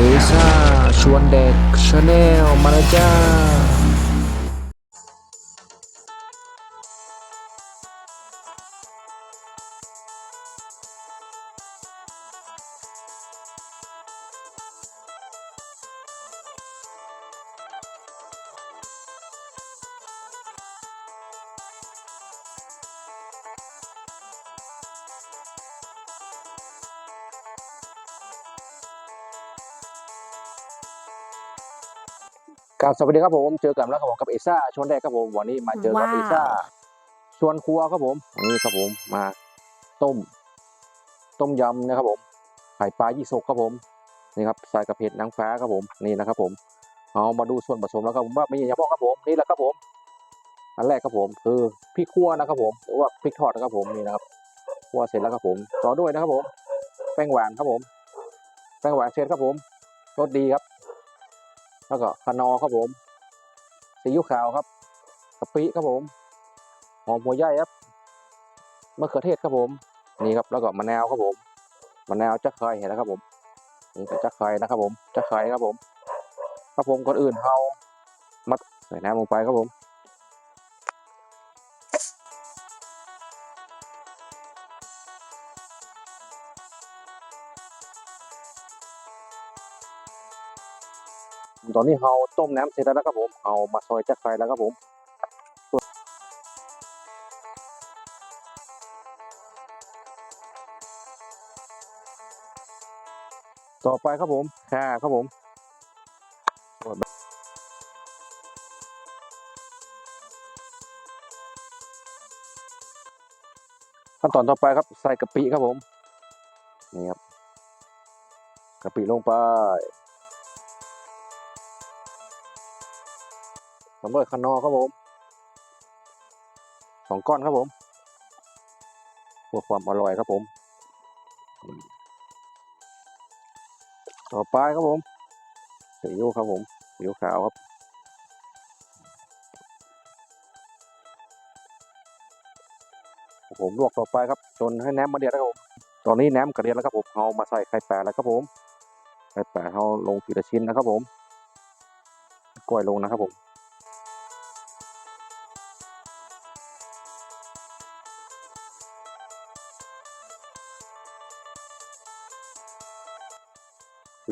เอซ่าชวนเด็กชาแนลมาแล้วจ้า ครับสวัสดีครับผมเจอกันแล้วครับผมกับเอซ่าชวนแรกครับผมวันนี้มาเจอกับว้าวเอซ่าชวนครัวครับผมวันนี้ครับผมมาต้ม ต้มยำนะครับผมไข่ปลายี่สกครับผมนี่ครับใส่กระเพดนางฟ้าครับผมนี่นะครับผมเอามาดูส่วนผสมแล้วครับผมว่ามีอย่างบ้างครับผมนี่แหละครับผมอันแรกครับผมคือพริกขั่วนะครับผมหรือว่าพริกทอดนะครับผมนี่นะครับคั่วเสร็จแล้วครับผม ต่อด้วยนะครับผม แป้งหวานครับผม แป้งหวานเสร็จครับผมรสดีครับ แล้วก็คะนอครับผมซีอิ๊วขาวครับกะปิครับผมหอมหัวใหญ่ครับมะเขือเทศครับผมนี่ครับแล้วก็มะนาวครับผมมะนาวจักไข่เห็นแล้วครับผมนี่ก็จักไข่นะครับผมจักไข่ครับผมครับผมก่อนอื่นเขามัดใส่น้ำลงไปครับผม อนนี้เราต้มน้ำเสร็จแล้วนะครับผมเอามาซอยจักไคร้แล้วครับผมต่อไปครับผมข่าครับผมขั้นตอนต่อไปครับใส่กะปิครับผม นี่ครับกะปิลงไป ตามด้วยคานอครับผมสองก้อนครับผมเพื่อความอร่อยครับผม ต่อไปครับผมซีอิ๊วครับผมซีอิ๊วขาวครับผมลวกต่อไปครับ จนให้น้ำมาเดือดแล้วครับผมตอนนี้แหน้ำกระเดียดแล้วครับผมเอามาใส่ไข่แปะแล้วครับผมไข่แปะเอาลงทีละชิ้นนะครับผมกล้วยลงนะครับผม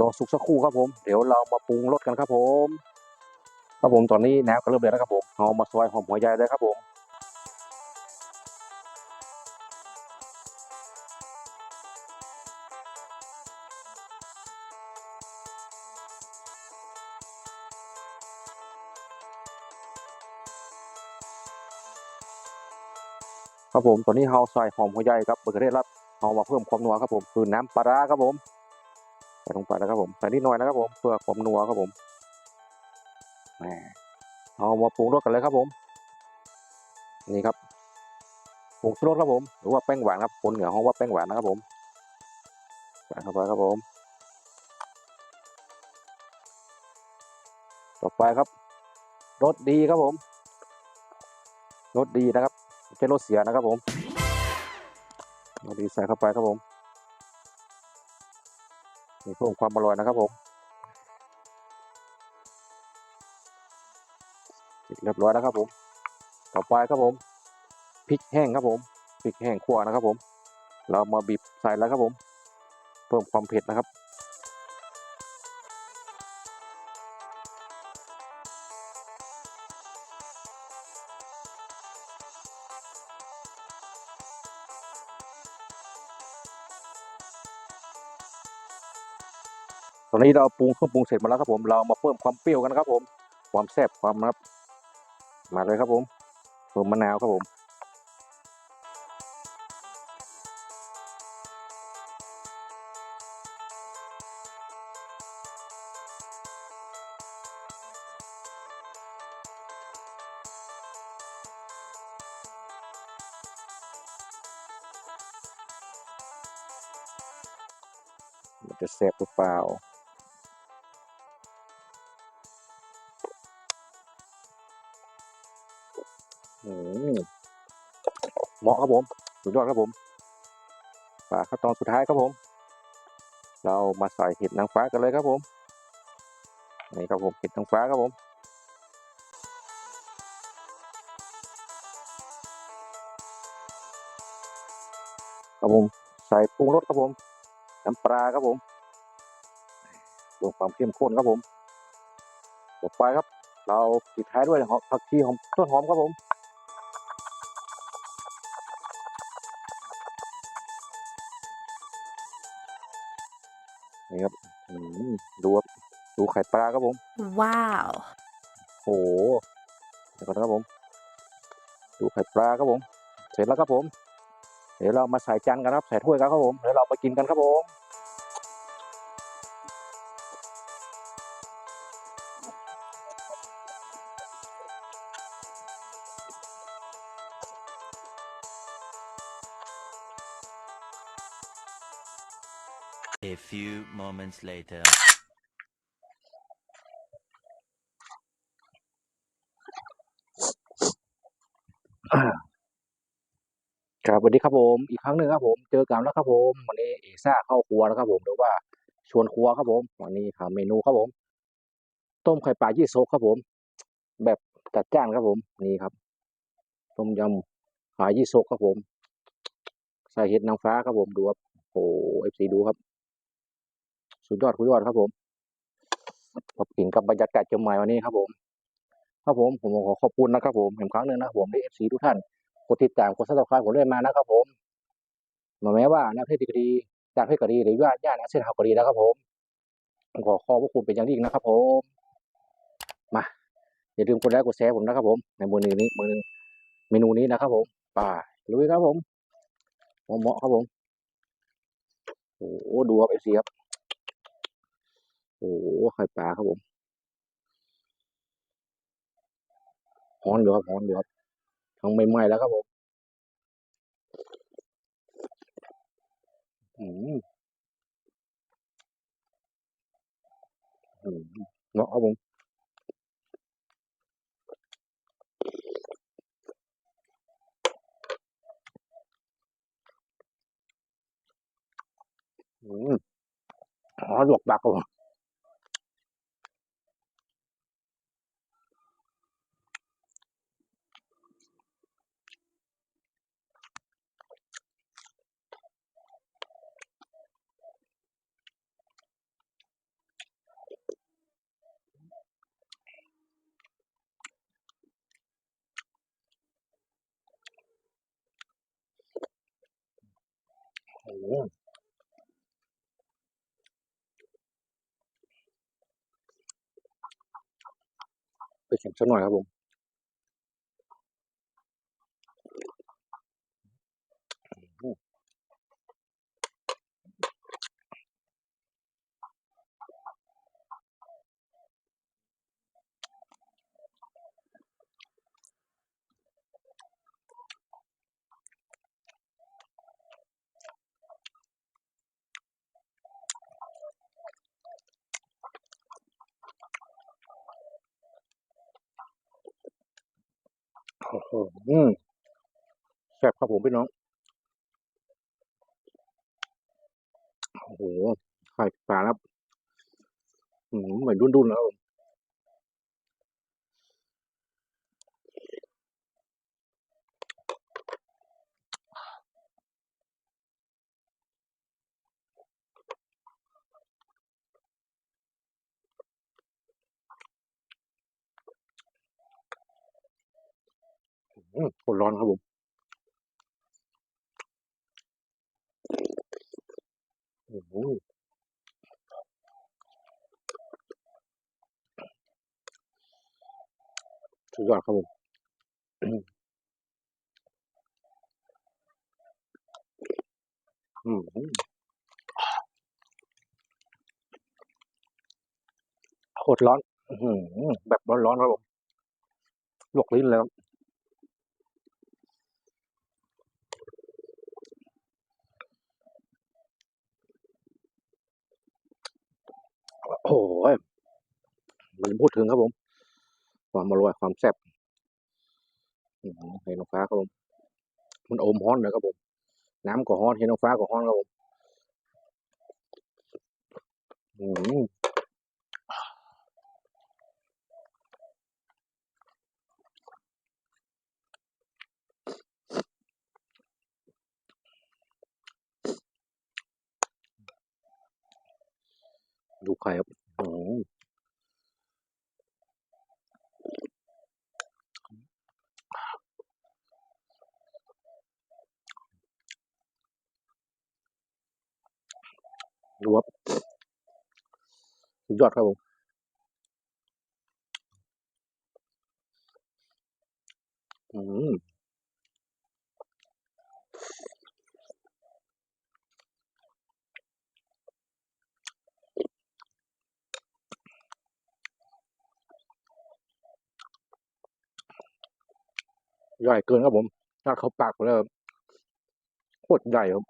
รอสุกสักครู่ครับผม เดี๋ยวเรามาปรุงรสกันครับผม ครับผมตอนนี้น้ำก็เริ่มเดือดแล้วครับผมเอามาซอยหอมหัวใหญ่เลยครับผมครับผมตอนนี้เราใส่หอมหัวใหญ่ครับเบอร์เกอร์เทศรับเอามาเพิ่มความนัวครับผมคือน้ำปลาร้าครับผม ใส่ลงไปแล้วครับผมใส่นิดหน่อยนะครับผมเพื่อความนัวครับผมเอามาปรุงรสกันเลยครับผม นี่ครับผงชูรสครับผมหรือว่าแป้งหวานครับคนเหนือห้องว่าแป้งหวานนะครับผมใส่เข้าไปครับผม ต่อไปครับรสดีครับผมรสดีนะครับไม่ใช่รสเสียนะครับผมรสดีใส่เข้าไปครับผม เพิ่มความอร่อยนะครับผมเสร็จเรียบร้อยแล้วครับผม ต่อไปครับผมพริกแห้งครับผมพริกแห้งขั่วนะครับผม เรามาบีบใส่แล้วครับผม เพิ่มความเผ็ดนะครับ อนนี้เราปรุงเครื่องปรุงเสร็จมาแล้วครับผม เรามาเพิ่มความเปรี้ยวกันนะครับผม ความแซ่บความนะครับ มาเลยครับผมเพิ่มมะนาวครับผมมันจะแซ่บหรือเปล่า เหมาะครับผมสุดยอดครับผมฝาขั้นตอนสุดท้ายครับผม เรามาใส่เห็ดนางฟ้ากันเลยครับผมนี่ครับผมเห็ดนางฟ้าครับผมครับผมใส่ปรุงรสครับผมน้ำปลาครับผมรวมความเข้มข้นครับผมต่อไปครับ เราปิดท้ายด้วยผักชีหอมต้นหอมครับผม นี่ครับอืมดูครับดูไข่ปลาครับผม Wow. โอ้โหเดี๋ยวก่อนนะครับผม ดูไข่ปลาครับผม เสร็จแล้วครับผม เดี๋ยวเรามาใส่จานกันครับใส่ถ้วยกันครับผมเดี๋ยวเราไปกินกันครับผม few moments later. ครับสวัสดีครับผม อีกครั้งหนึ่งครับผม เจอกันแล้วครับผม วันนี้เอซ่าเข้าครัวแล้วครับผมหรือว่าชวนครัวครับผม วันนี้ทำเมนูครับผม ต้มไข่ปลายี่สกครับผม แบบจัดจ้านครับผม นี่ครับ ต้มยำปลายี่สกครับผม ใส่เห็ดนางฟ้าครับผม ดูครับ โอ้เอฟซีดูครับ สุดยอดสุดยอดครับผมขอบคุณกับบรรยากาศเชียงใหม่วันนี้ครับผม ครับผมผมขอขอบคุณนะครับผมเห็นครั้งหนึ่งนะผมที่เอฟซีทุกท่านกดติดตามกดซับสไครต์ผมเรื่อยมานะครับผมมาแม้ว่านประเทศกรีต่างประเทศกรีหรือว่าย่านอาเซียนฮากรีนะครับผมผมขอขอบพระคุณเป็นอย่างยิ่งนะครับ ผม มาอย่าลืมกดไลค์กดแชร์ผมนะครับผม ในเมนูนี้เมนูเมนูนี้นะครับ ผมป่าลุยครับผมเหมาะครับผมโอ้ดูครับเอฟซีครับ โอ้โหไข่ปลาครับผมฮ้อนอยู่ครับฮ้อนอยู่ครับทั้งใหม่ๆแล้วครับผมอืมอืมเนาะครับผมอืมอ๋อหลวกปากครับผมโอ้โห ไปเข็มสักหน่อยครับผม อ้โหอืมแซ่บครับผมพี่น้อง โอ้โหไข่ปลาครับ อืมเหมือนดุนๆแล้ว ครับผมอืมคนร้อนครับผมโอ้โหสุดยอดครับผมอืมอืมโคตรร้อนอื้อหือแบบร้อนๆครับผมลวกลิ้นเลยครับ โอ้โหมันพูดถึงครับผม ความอร่อยความแซ่บเห็นน้องฟ้าครับผม มันอมฮ้อนเลยครับผม น้ำก็ฮ้อนเห็นน้องฟ้าก็ฮ้อนครับผมอืม ดูไข่ครับอืมดูครับสุดยอดครับผมอืม ใหญ่เกินครับผม ถ้าเขาปากผมแล้วโคตรใหญ่ครับ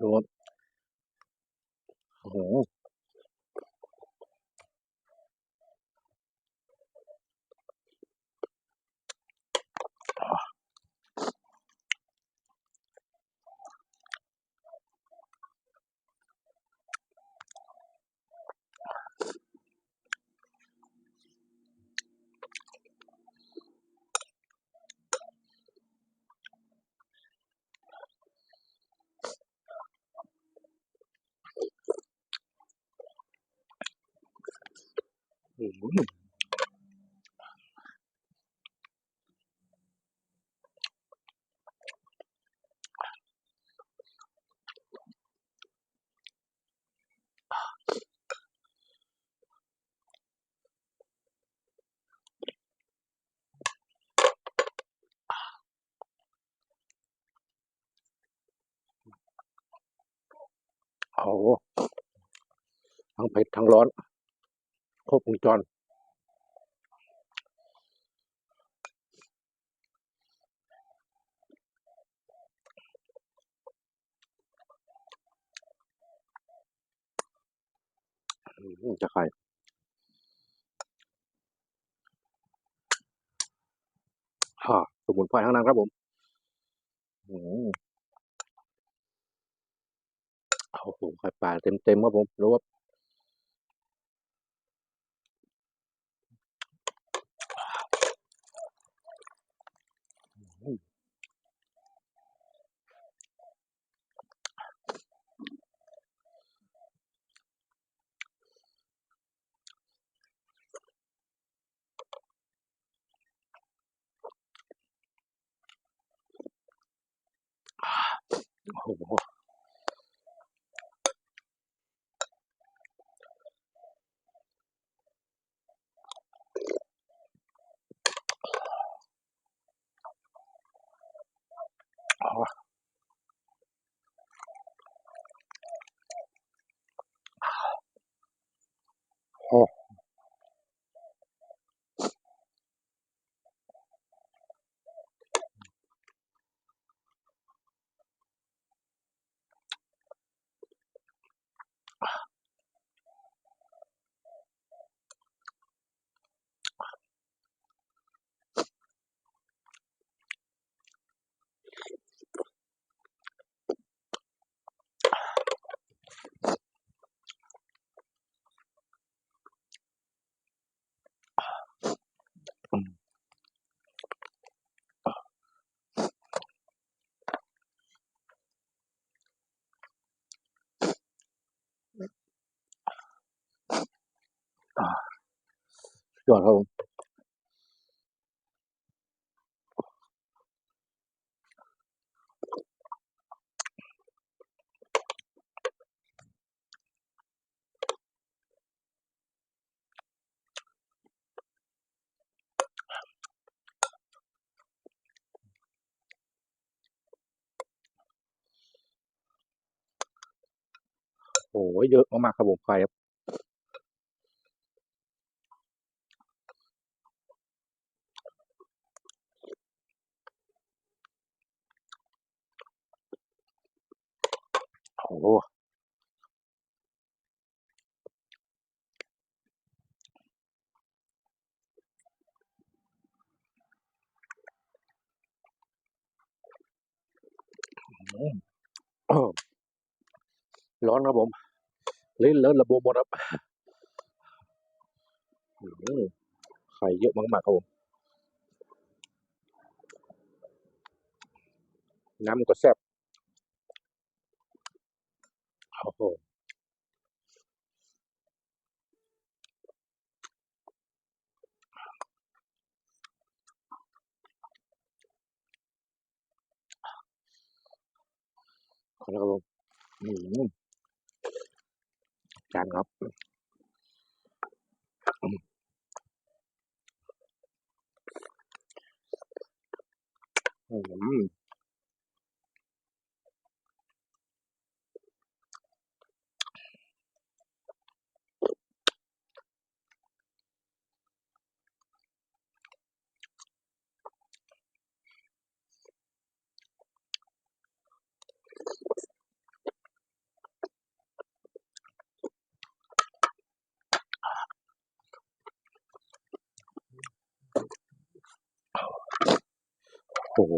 ดูครับโอ้โหอ โอ้โหทั้งเผ็ดทั้งร้อน ครบวงจรจะไข่ฮ่าสมุนไพรทั้งนั้นครับผมอืมโอ้โหไข่ปลาเต็มเต็มๆครับผมรู้ว่า โอดครับผมโอ้โหเยอะมากๆครับผมไข่ครับ ร้อนครับผมเล่นเล้วระบบหมดครับไข่เยอะมากมากครับผมน้ำก็แซ่บโอ้โหขอแล้วครับผมอืม โอ้โหโ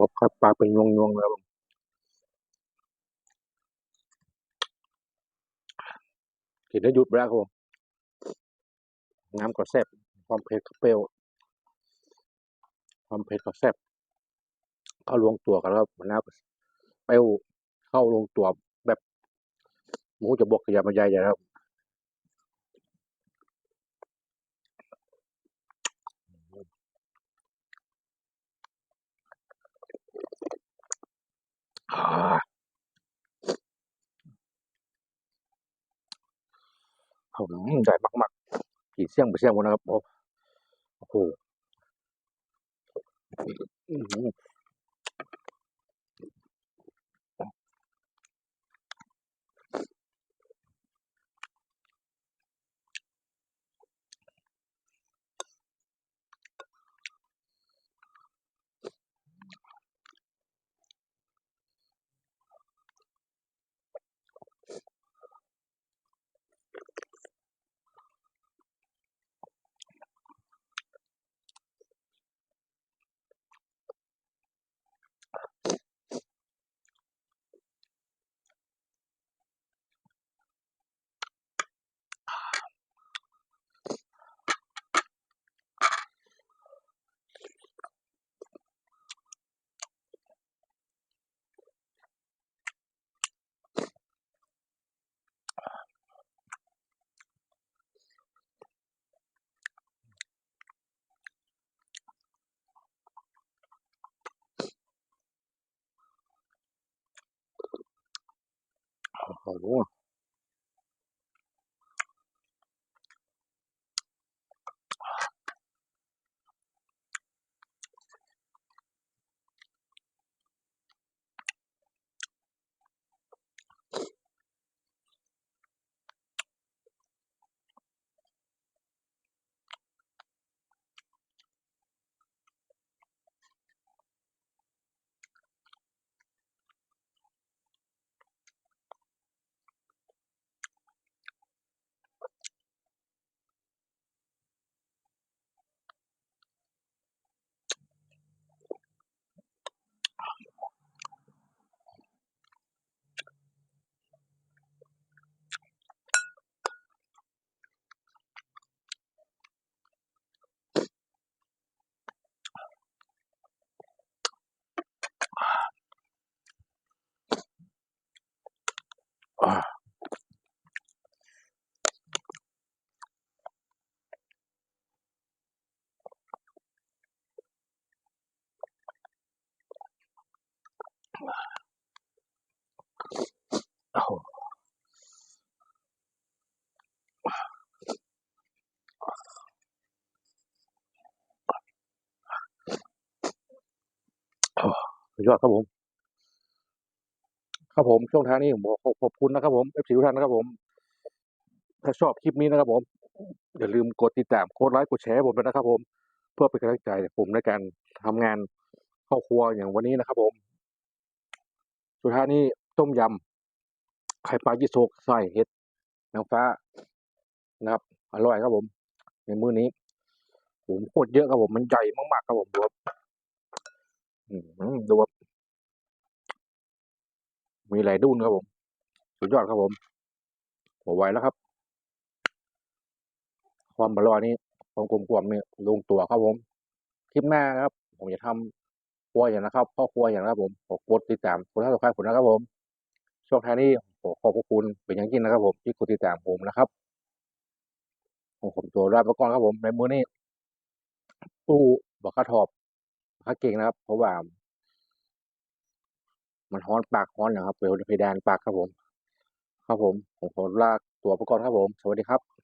ดูครับปลาเป็นยวงๆเลยครับกินได้หยุดแล้วครับผมน้ำก็แซ่บความเผ็ดก็เปรี้ยวความเผ็ดก็แซ่บเข้าลงตัวกันแล้วมันน้ำเปรี้ยวเข้าลงตัวแบบหมูจะบกกระยามาใหญ่ๆนะครับอ่า ใหญ่มากๆกี่เสี่ยงไปเสี่ยงหมดนะครับโอ้โห อื้ สุดยอดครับผม ครับผมช่วงท้ายนี้ผมขอขอบคุณนะครับผมเอฟซีทุกท่านนะครับผม ถ้าชอบคลิปนี้นะครับผม อย่าลืมกดติดตามกดไลค์กดแชร์ผมด้วยนะครับผม เพื่อเป็นกำลังใจผมในการทำงานครอบครัวอย่างวันนี้นะครับผม สุดท้ายนี้ต้มยำไข่ปลายี่โซกใส่เห็ดนางฟ้านะครับ อร่อยครับผม ในมื้อนี้ผมโคตรเยอะครับผมมันใหญ่มากๆครับผมครับอืม ดูครับมีหลายดุนครับผม สุดยอดครับผมผมไวแล้วครับ ความอร่อนี่ความกลมกล่อมเนี่ยลงตัวครับผม คลิปหน้านะครับ ผมจะทำครัวอย่างนะครับพ่อครัวอย่างนะครับผมขอกดติดตามคนท่านสุดท้ายผมนะครับผมช่วงท้ายนี้ขอขอบพระคุณเป็นอย่างยิ่งนะครับผมที่กดติดตามผมนะครับผมผมตัวรับไปก่อนครับผมในมือนี้ตู้บอกข้าทอบ พักเก่งนะครับ เพราะว่า มันฮ้อนปากฮ้อนนะครับเปลวเพดานปากครับผม ครับผมผมขอลาตัวไปก่อบครับผม สวัสดีครับ